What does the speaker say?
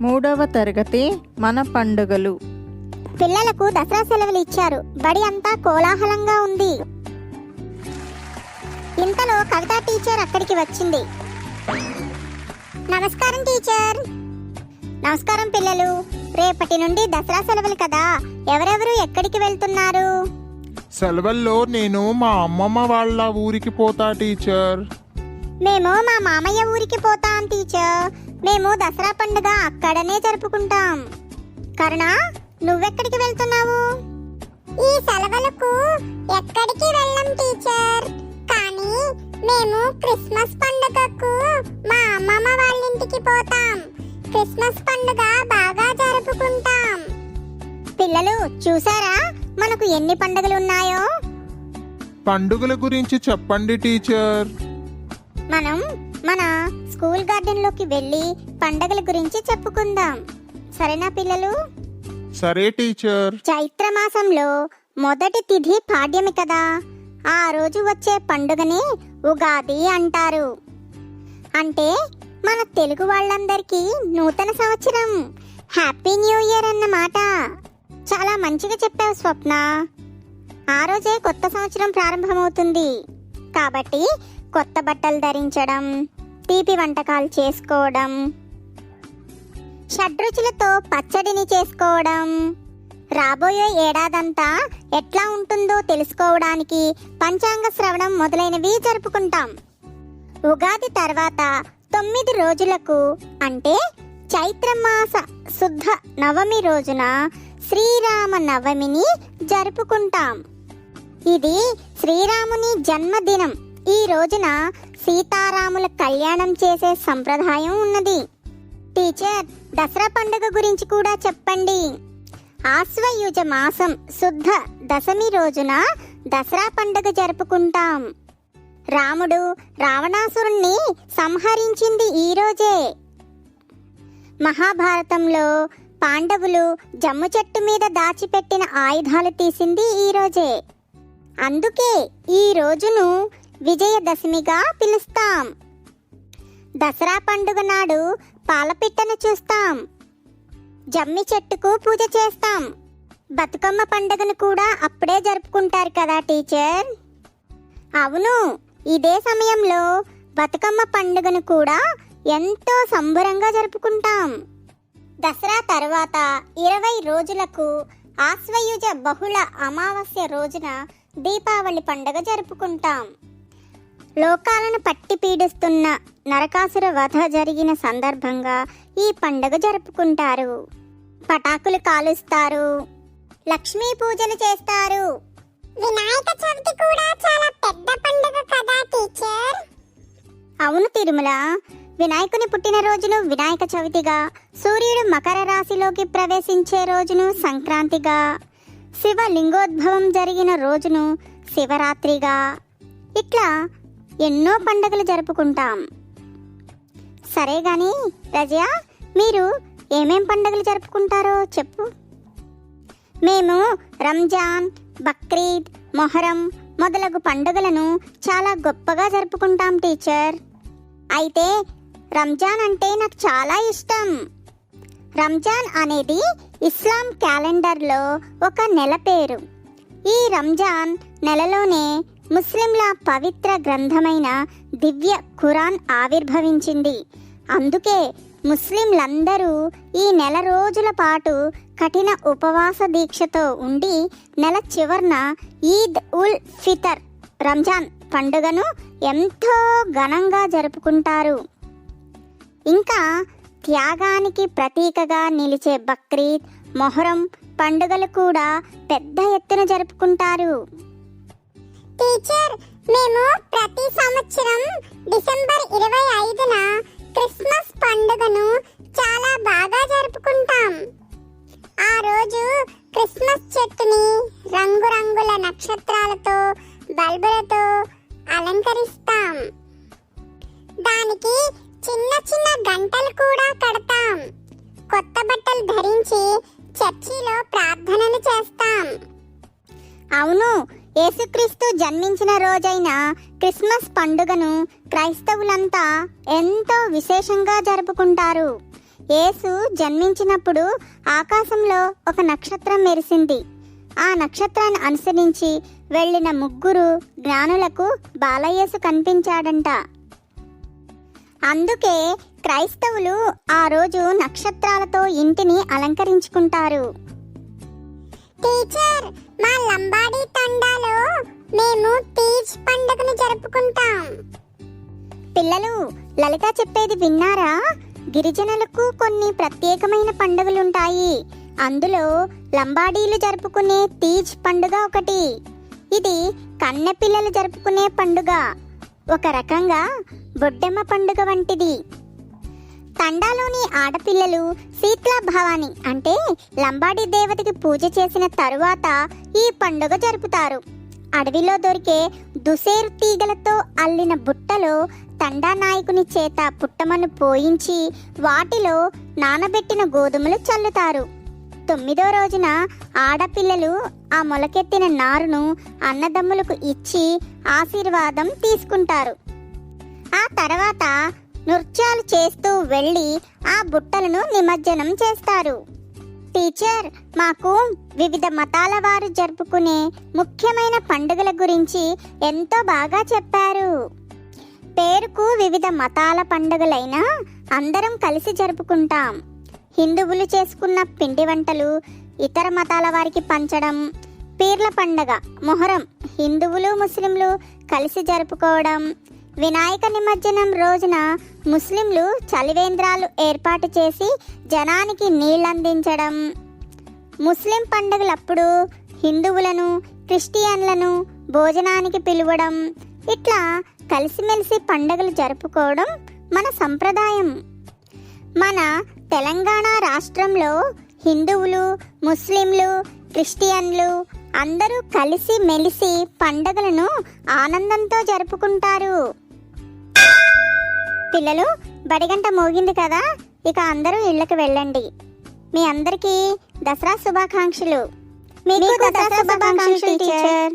మూడవ తరగతి మన పండుగలు. పిల్లలకు దసరా సెలవులు ఇచ్చారు. బడి అంతా కోలాహలంగా ఉంది. ఇంతలో కవిత టీచర్ అక్కడికి వచ్చింది. నమస్కారం టీచర్. నమస్కారం పిల్లలు. రేపటి నుండి దసరా సెలవులు కదా. ఎవరెవరు ఎక్కడికి వెళ్తున్నారు? సెలవుల్లో నేను మా అమ్మమ్మ వాళ్ళ ఊరికి పోతా టీచర్. మేము మా మామయ్య ఊరికి పోతాం టీచర్. మేము దసరా పండుగ అక్కడనే జరుపుకుంటాం. కరుణ నువ్వెక్కడికి వెళ్తున్నావు? ఈ సెలవులకు ఎక్కడికి వెళ్ళం టీచర్? కానీ మేము క్రిస్మస్ పండుగకు మా అమ్మమ్మ వాళ్ళ ఇంటికి పోతాం. క్రిస్మస్ పండుగ బాగా జరుపుకుంటాం. పిల్లలు చూసారా మనకు ఎన్ని పండుగలు ఉన్నాయో పండుగల గురించి చెప్పండి టీచర్. మనం మన స్కూల్ గార్డెన్లోకి వెళ్ళి పండగల గురించి చెప్పుకుందాం. సరేనా పిల్లలు? సరే టీచర్. చైత్ర మాసంలో మొదటి తిథి పాడ్యమి కదా. ఆ రోజు వచ్చే పండుగని ఉగాది అంటారు. అంటే మన తెలుగు వాళ్ళందరికీ నూతన సంవత్సరం. హ్యాపీ న్యూ ఇయర్ అన్నమాట. చాలా మంచిగా చెప్పావు స్వప్న. ఆ రోజే కొత్త సంవత్సరం ప్రారంభమవుతుంది. కాబట్టి కొత్త బట్టలు ధరించడం తీపి వంటకాలు చేసుకోవడం షడ్రుచులతో పచ్చడిని చేసుకోవడం రాబోయే ఏడాదంతా ఎట్లా ఉంటుందో తెలుసుకోవడానికి పంచాంగ శ్రవణం మొదలైనవి జరుపుకుంటాం. ఉగాది తర్వాత తొమ్మిది రోజులకు అంటే చైత్రమాస శుద్ధ నవమి రోజున శ్రీరామ నవమిని జరుపుకుంటాం. ఇది శ్రీరాముని జన్మదినం. ఈ రోజున సీతారాముల కళ్యాణం చేసే సంప్రదాయం ఉన్నది. టీచర్ దసరా పండుగ గురించి కూడా చెప్పండి. ఆశ్వయుజ మాసం శుద్ధ దశమి రోజున దసరా పండుగ జరుపుకుంటాం. రాముడు రావణాసురుణ్ణి సంహరించింది ఈ రోజే. మహాభారతంలో పాండవులు జమ్ము చెట్టు మీద దాచిపెట్టిన ఆయుధాలు తీసింది ఈ రోజే. అందుకే ఈ రోజును విజయదశమిగా పిలుస్తాం. దసరా పండుగ నాడు పాలపిట్టను చూస్తాం. జమ్మి చెట్టుకు పూజ చేస్తాం. బతుకమ్మ పండుగను కూడా అప్పుడే జరుపుకుంటారు కదా టీచర్? అవును ఇదే సమయంలో బతుకమ్మ పండుగను కూడా ఎంతో సంబరంగా జరుపుకుంటాం. దసరా తర్వాత ఇరవై రోజులకు ఆశ్వయుజ బహుళ అమావాస్య రోజున దీపావళి పండుగ జరుపుకుంటాం. లోకాలను పట్టి పీడిస్తున్న నరకాసుర వధ జరిగిన సందర్భంగా ఈ పండుగ జరుపుకుంటారు. పటాకులు కాలుస్తారు. లక్ష్మీ పూజలు చేస్తారు. వినాయక చవితి కూడా చాలా పెద్ద పండుగ కదా టీచర్? అవును తిరుమల. వినాయకుని పుట్టినరోజును వినాయక చవితిగా సూర్యుడు మకర రాశిలోకి ప్రవేశించే రోజును సంక్రాంతిగా శివ లింగోద్భవం జరిగిన రోజును శివరాత్రిగా. ఇట్లా ఎన్నో పండగలు జరుపుకుంటాం. సరే గాని రజయా మీరు ఏమేం పండగలు జరుపుకుంటారో చెప్పు. మేము రంజాన్ బక్రీద్ మొహరం మొదలగు పండుగలను చాలా గొప్పగా జరుపుకుంటాం టీచర్. అయితే రంజాన్ అంటే నాకు చాలా ఇష్టం. రంజాన్ అనేది ఇస్లాం క్యాలెండర్లో ఒక నెల పేరు. ఈ రంజాన్ నెలలోనే ముస్లింల పవిత్ర గ్రంథమైన దివ్య ఖురాన్ ఆవిర్భవించింది. అందుకే ముస్లింలందరూ ఈ నెల రోజుల పాటు కఠిన ఉపవాస దీక్షతో ఉండి నెల చివర్న ఈద్ ఉల్ ఫితర్ రంజాన్ పండుగను ఎంతో ఘనంగా జరుపుకుంటారు. ఇంకా త్యాగానికి ప్రతీకగా నిలిచే బక్రీద్ మొహరం పండుగలు కూడా పెద్ద ఎత్తున జరుపుకుంటారు. టీచర్ మేము ప్రతి సంవత్సరం డిసెంబర్ ఇరవై ఐదున క్రిస్మస్ పండుగను చాలా బాగా జరుపుకుంటాం. ఆ రోజు క్రిస్మస్ చెట్టుని రంగురంగుల నక్షత్రాలతో బల్బులతో అలంకరిస్తాం. దానికి చిన్న చిన్న గంటలు కూడా కడతాం. కొత్త బట్టలు ధరించి చర్చిలో ప్రార్థనలు చేస్తాం. అవును యేసుక్రీస్తు జన్మించిన రోజైన క్రిస్మస్ పండుగను క్రైస్తవులంతా ఎంతో విశేషంగా జరుపుకుంటారు. యేసు జన్మించినప్పుడు ఆకాశంలో ఒక నక్షత్రం మెరిసింది. ఆ నక్షత్రాన్ని అనుసరించి వెళ్ళిన ముగ్గురు జ్ఞానులకు బాలయేసు కనిపించాడంట. అందుకే క్రైస్తవులు ఆ రోజు నక్షత్రాలతో ఇంటిని అలంకరించుకుంటారు. టీచర్ మా లంబాడి తండాలో మేము పీచ్ పండుగను జరుపుకుంటాం. పిల్లలు లలిత చెప్పేది విన్నారా? గిరిజనులకు కొన్ని ప్రత్యేకమైన పండుగలుంటాయి. అందులో లంబాడీలు జరుపుకునే తీజ్ పండుగ ఒకటి. ఇది కన్నె పిల్లలు జరుపుకునే పండుగ. ఒక రకంగా బొడ్డెమ్మ పండుగ వంటిది. తండాలోని ఆడపిల్లలు శీత్లా భవాని అంటే లంబాడి దేవతకి పూజ చేసిన తరువాత ఈ పండుగ జరుపుతారు. అడవిలో దొరికే దుసేరు తీగలతో అల్లిన బుట్టలో తండా నాయకుని చేత పుట్టమను పోయించి వాటిలో నానబెట్టిన గోధుమలు చల్లుతారు. తొమ్మిదో రోజున ఆడపిల్లలు ఆ మొలకెత్తిన నారును అన్నదమ్ములకు ఇచ్చి ఆశీర్వాదం తీసుకుంటారు. ఆ తర్వాత నృత్యాలు చేస్తూ వెళ్ళి ఆ బుట్టలను నిమజ్జనం చేస్తారు. టీచర్ మాకు వివిధ మతాల వారు జరుపుకునే ముఖ్యమైన పండుగల గురించి ఎంతో బాగా చెప్పారు. పేరుకు వివిధ మతాల పండుగలైనా అందరం కలిసి జరుపుకుంటాం. హిందువులు చేసుకున్న పిండి వంటలు ఇతర మతాల వారికి పంచడం పీర్ల పండగ మొహరం హిందువులు ముస్లింలు కలిసి జరుపుకోవడం వినాయక నిమజ్జనం రోజున ముస్లింలు చలివేంద్రాలు ఏర్పాటు చేసి జనానికి నీళ్ళందించడం. ముస్లిం పండుగలప్పుడు హిందువులను క్రిస్టియన్లను భోజనానికి పిలవడం. ఇట్లా కలిసిమెలిసి పండుగలు జరుపుకోవడం మన సంప్రదాయం. మన తెలంగాణ రాష్ట్రంలో హిందువులు ముస్లింలు క్రిస్టియన్లు అందరూ కలిసి మెలిసి పండుగలను ఆనందంతో జరుపుకుంటారు. పిల్లలు బడిగంట మోగింది కదా ఇక అందరూ ఇళ్ళకి వెళ్ళండి. మీ అందరికీ దసరా శుభాకాంక్షలు. మీకు దసరా శుభాకాంక్షలు టీచర్.